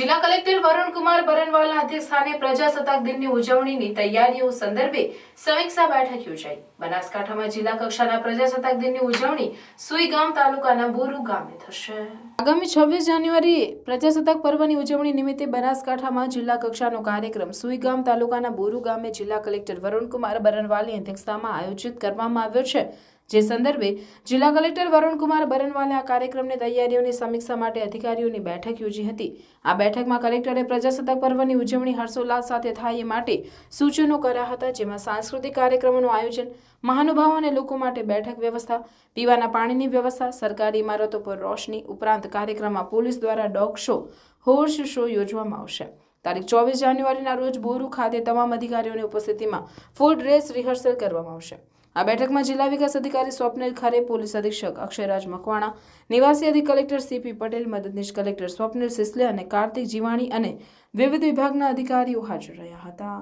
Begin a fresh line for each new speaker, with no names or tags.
જિલ્લા કલેક્ટર વરુણકુમાર બરનવાલના અધ્યક્ષસ્થાને પ્રજાસત્તાક દિનની ઉજવણીની તૈયારીઓ સંદર્ભે સમીક્ષા બેઠક યોજાઈ. બનાસકાંઠામાં જિલ્લા કક્ષાના પ્રજાસત્તાક દિનની ઉજવણી સુઈગામ તાલુકાના બોરુ ગામે થશે. આગામી છવ્વીસ જાન્યુઆરીએ પ્રજાસત્તાક પર્વની ઉજવણી નિમિત્તે બનાસકાંઠામાં જિલ્લા કક્ષાનો કાર્યક્રમ સુઈગામ તાલુકાના બોરુ ગામે જિલ્લા કલેક્ટર વરુણકુમાર બરનવાલની અધ્યક્ષતામાં આયોજિત કરવામાં આવ્યો છે. જે સંદર્ભે જિલ્લા કલેક્ટર વરુણકુમાર બરનવાલે આ કાર્યક્રમની તૈયારીઓની સમીક્ષા માટે અધિકારીઓની બેઠક યોજી હતી. આ બેઠકમાં કલેક્ટરે પ્રજાસત્તાક પર્વની ઉજવણી હર્ષોલ્લાસ સાથે થાય એ માટે સૂચનો કર્યા હતા, જેમાં સાંસ્કૃતિક કાર્યક્રમોનું આયોજન, મહાનુભાવો અને લોકો માટે બેઠક વ્યવસ્થા, પીવાના પાણીની વ્યવસ્થા, સરકારી ઇમારતો પર રોશની ઉપરાંત કાર્યક્રમમાં પોલીસ દ્વારા ડોગ શો, હોર્સ શો યોજવામાં આવશે. તારીખ ચોવીસ જાન્યુઆરીના રોજ બોરુ ખાતે તમામ અધિકારીઓની ઉપસ્થિતિમાં ફૂલ ડ્રેસ રિહર્સલ કરવામાં આવશે. આ બેઠકમાં જિલ્લા વિકાસ અધિકારી સ્વપ્નિલ ખરે, પોલીસ અધિક્ષક અક્ષયરાજ મકવાણા, નિવાસી અધિક કલેક્ટર સીપી પટેલ, મદદનીશ કલેક્ટર સ્વપ્નિલ સિસલે અને કાર્તિક જીવાણી અને વિવિધ વિભાગના અધિકારીઓ હાજર રહ્યા હતા.